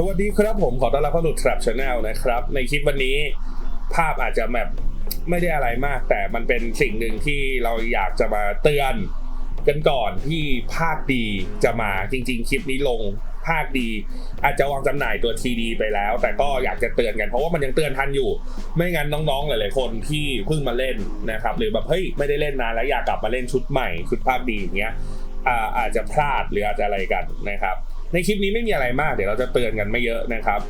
สวัสดีครับผมขอต้อนรับเข้าสู่ Trap Channel นะครับ ในคลิปวันนี้ภาพอาจจะแบบไม่ได้อะไรมาก แต่มันเป็นสิ่งหนึ่งที่เราอยากจะมาเตือนกันก่อนที่ภาคดีจะมาจริง ๆ คลิปนี้ลงภาคดี อาจจะวางจำหน่ายตัว TD ไปแล้ว แต่ก็อยากจะเตือนกันเพราะว่ามันยังเตือนทันอยู่ ไม่งั้นน้องๆหลายๆคนที่เพิ่งมาเล่นนะครับหรือแบบเฮ้ยไม่ได้เล่นนานแล้วอยากกลับมาเล่นชุดใหม่ชุดภาคดีอย่างเงี้ยออาจจะพลาดหรืออาจจะอะไรกันนะครับ ในคลิปนี้ไม่มีอะไรมาก เดี๋ยวเราจะเตือนกันไม่เยอะนะครับ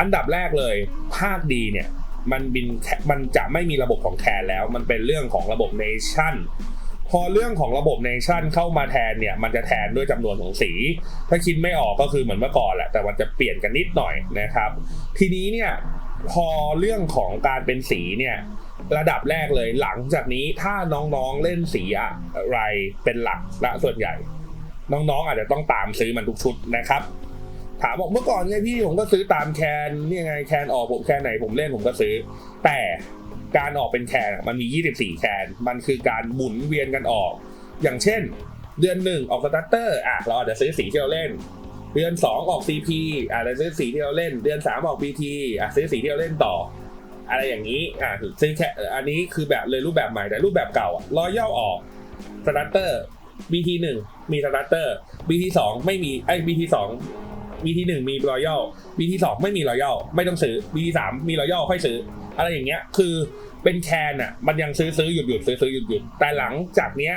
อันดับแรกเลยภาคดีเนี่ยมันบินมันจะไม่มีระบบของแคนแล้ว มันเป็นเรื่องของระบบเนชั่นพอเรื่องของระบบเนชั่นเข้ามาแทนเนี่ย มันจะแทนด้วยจำนวนของสี ถ้าคิดไม่ออกก็คือเหมือนเมื่อก่อนแหละ แต่มันจะเปลี่ยนกันนิดหน่อยนะครับ ทีนี้เนี่ยพอเรื่องของการเป็นสีเนี่ยระดับแรกเลยหลังจากนี้ถ้าน้องๆเล่นสีอะไรเป็นหลักและส่วนใหญ่ น้องๆอาจจะต้องตามซื้อมันทุกชุดนะครับถามบอกเมื่อก่อนไงพี่ผมก็ซื้อตามแคนนี่ไงแคนออกผมแคนไหนผมเล่นผมก็ซื้อ แต่การออกเป็นแคนมันมี 24 แคนมันคือการหมุนเวียนกันออก อย่างเช่น เดือนหนึ่งออกสตาร์เตอร์อะเราอาจจะซื้อสีที่เราเล่น เดือน 2 ออก CP อาจจะซื้อสีที่เราเล่น เดือน 3 ออก BT อะซื้อสีที่เราเล่นต่อ อะไรอย่างนี้อะซื้อแค่อันนี้คือแบบเลยรูปแบบใหม่แต่รูปแบบเก่าอะรอย่อออกสตาร์เตอร์ BT หนึ่งมีสตาร์เตอร์ BT สองไม่มีไอ้ BT สอง BT หนึ่งมีรอยัล BT สองไม่มีรอยัลไม่ต้องซื้อ BT สามมีรอยัลค่อยซื้อ อะไรอย่างเงี้ยคือเป็นแคนอะ มันยังซื้อซื้อหยุดหยุดซื้อซื้อหยุดหยุดแต่หลังจากเนี้ย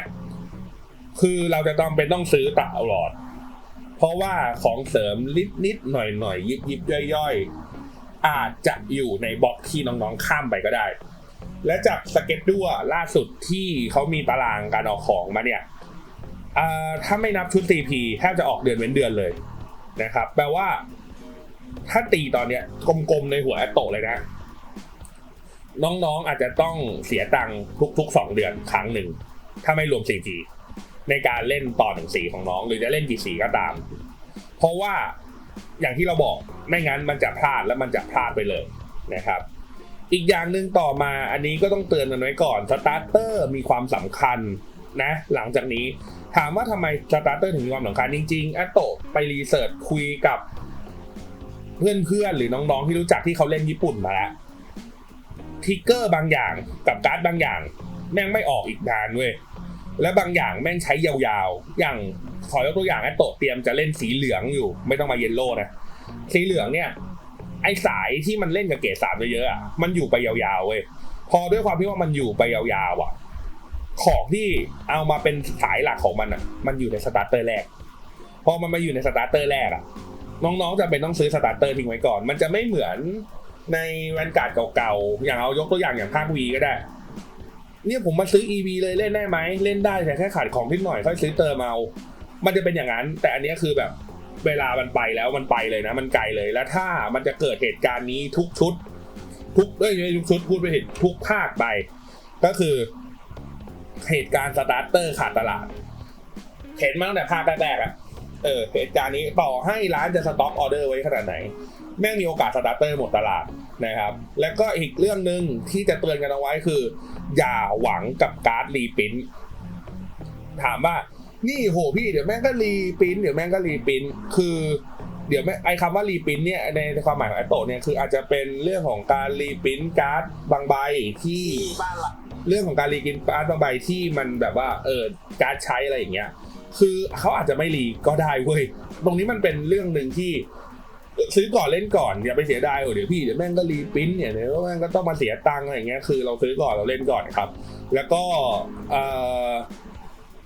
คือเราจะต้องเป็นต้องซื้อตลอด เพราะว่าของเสริมนิดนิดหน่อยหน่อยยิบยิบย่อยย่อยอาจจะอยู่ในบล็อกที่น้องๆข้ามไปก็ได้ และจากสเก็ตดัวล่าสุดที่เขามีตารางการออกของมาเนี่ย ถ้าไม่นับชุด CP แทบจะออกเดือนเว้นเดือนเลยนะครับ แปลว่า ถ้าตีตอนเนี้ยกลมๆในหัวแอตโตเลยนะ น้องๆอาจจะต้องเสียตังค์ทุกๆ2เดือนครั้งหนึ่ง ถ้าไม่รวม CP ในการเล่นต่อหนึ่งสีของน้อง หรือจะเล่นกี่สีก็ตาม เพราะว่าอย่างที่เราบอกไม่งั้นมันจะพลาดแล้วมันจะพลาดไปเลยนะครับ อีกอย่างหนึ่งต่อมาอันนี้ก็ต้องเตือนกันไว้ก่อนสตาร์เตอร์มีความสำคัญนะ หลังจากนี้ ถามว่าทำไมสตาร์เตอร์ถึงมีความสำคัญจริงๆแอตโตะไปรีเสิร์ชคุยกับ เพื่อนๆหรือน้องๆที่รู้จักที่เขาเล่นญี่ปุ่นมาแล้วทิกเกอร์บางอย่างกับการ์ดบางอย่าง แม่งไม่ออกอีกนานเว้ยและบางอย่างแม่งใช้ยาวๆ อย่างขอยกตัวอย่างแอตโตะเตรียมจะเล่นสีเหลืองอยู่ ไม่ต้องมาเยลโล่นะ สีเหลืองเนี่ย ไอสายที่มันเล่นกับเกรดสามเยอะๆอะมันอยู่ไปยาวๆเว้ยพอด้วยความที่ว่ามันอยู่ไปยาวๆอะ ของที่เอามาเป็นสายหลักของมันอะ มันอยู่ในสตาร์เตอร์แรก พอมันมาอยู่ในสตาร์เตอร์แรกอะ น้องๆจะเป็นต้องซื้อสตาร์เตอร์ทิ้งไว้ก่อน มันจะไม่เหมือนในแวนการ์ดเก่าๆ อย่างเอายกตัวอย่างอย่างภาควีก็ได้ เนี่ยผมมาซื้อ EV เลยเล่นได้ไหม เล่นได้แต่แค่ขาดของนิดหน่อยค่อยซื้อเติมเอามันจะเป็นอย่างนั้น แต่อันนี้คือแบบเวลามันไปแล้วมันไปเลยนะ มันไกลเลยแล้วถ้ามันจะเกิดเหตุการณ์นี้ทุกชุด ทุกเอ้ยไม่ทุกชุดพูดไปผิดทุกภาคไป ก็คือ เหตุการณ์สตาร์เตอร์ขาดตลาด เห็นมาตั้งแต่ภาคแรกๆอะเออเหตุการณ์นี้ต่อให้ร้านจะสต็อกออเดอร์ไว้ขนาดไหน แม่งมีโอกาสสตาร์เตอร์หมดตลาดนะครับ แล้วก็อีกเรื่องหนึ่งที่จะเตือนกันเอาไว้คือ อย่าหวังกับการ์ดรีปรินท์ถามว่านี่โหพี่เดี๋ยวแม่งก็รีปรินท์เดี๋ยวแม่งก็รีปรินท์คือเดี๋ยวแม่ไอคำว่ารีปรินท์เนี่ยในความหมายของแอโตเนี่ยคืออาจจะเป็นเรื่องของการรีปรินท์การ์ดบางใบที่บ้านหลัง เรื่องของการรีกินการ์ดบางใบที่มันแบบว่าเออการ์ดใช้อะไรอย่างเงี้ย คือเขาอาจจะไม่รีก็ได้เว้ยตรงนี้มันเป็นเรื่องหนึ่งที่ซื้อก่อนเล่นก่อนอย่าไปเสียดายโอ้เดี๋ยวพี่เดี๋ยวแม่งก็รีปิ้นเนี่ยเดี๋ยวแม่งก็ต้องมาเสียตังค์อะไรอย่างเงี้ยคือเราซื้อก่อนเราเล่นก่อนครับ แล้วก็เอ่อ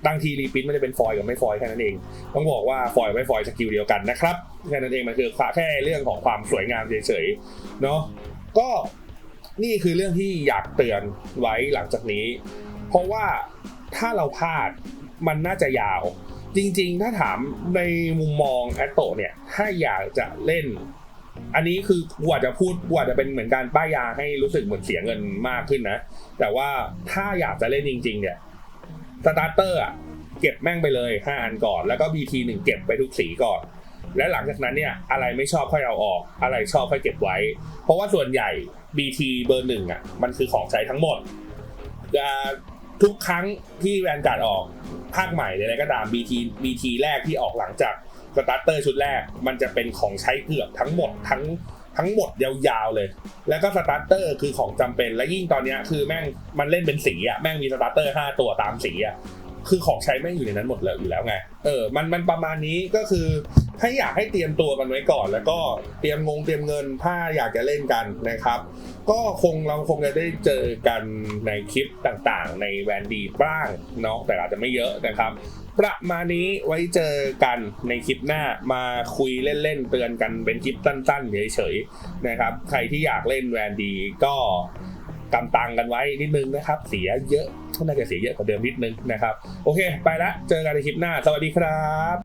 บางทีรีปิ้นมันจะเป็นฟอยล์กับไม่ฟอยล์แค่นั้นเอง ต้องบอกว่าฟอยล์ไม่ฟอยล์สกิลเดียวกันนะครับแค่นั้นเองมันคือแค่เรื่องของความสวยงามเฉยๆเนาะก็ นี่คือเรื่องที่อยากเตือนไว้หลังจากนี้ เพราะว่าถ้าเราพลาดมันน่าจะยาว จริงๆ ถ้าถามในมุมมองแอตโตเนี่ย ถ้าอยากจะเล่น อันนี้คือกูอาจจะพูดกูอาจจะเป็นเหมือนการป้ายยาให้รู้สึกเหมือนเสียเงินมากขึ้นนะ แต่ว่าถ้าอยากจะเล่นจริง ๆ เนี่ยสตาร์เตอร์อะเก็บแม่งไปเลย5อันก่อน แล้วก็ BT หนึ่งเก็บไปทุกสีก่อน และหลังจากนั้นเนี่ยอะไรไม่ชอบค่อยเอาออก อะไรชอบค่อยเก็บไว้ เพราะว่าส่วนใหญ่ BT เบอร์หนึ่งอะมันคือของใช้ทั้งหมดทุกครั้งที่แวนการ์ดออกภาคใหม่เลยก็ตาม BT BT แรกที่ออกหลังจากสตาร์เตอร์ชุดแรก มันจะเป็นของใช้เกือบทั้งหมดทั้งทั้งหมดยาวๆเลย แล้วก็สตาร์เตอร์คือของจำเป็น และยิ่งตอนนี้คือแม่งมันเล่นเป็นสีอะแม่งมีสตาร์เตอร์ห้าตัวตามสีอะคือของใช้แม่งอยู่ในนั้นหมดเลยอยู่แล้วไง เออ มันมันประมาณนี้ก็คือ ให้อยากให้เตรียมตัวกันไว้ก่อน แล้วก็เตรียมงงเตรียมเงินถ้าอยากจะเล่นกันนะครับ ก็คงเราคงจะได้เจอกันในคลิปต่างๆ ในแวนดีบ้างเนาะแต่อาจจะไม่เยอะนะครับ ประมาณนี้ไว้เจอกันในคลิปหน้ามาคุยเล่นๆเตือนกันเป็นคลิปสั้นๆเฉยๆนะครับ ใครที่อยากเล่นแวนดีก็กำตังกันไว้นิดนึงนะครับ เสียเยอะน่าจะเสียเยอะกว่าเดิมนิดนึงนะครับ โอเค ไปละเจอกันในคลิปหน้า สวัสดีครับ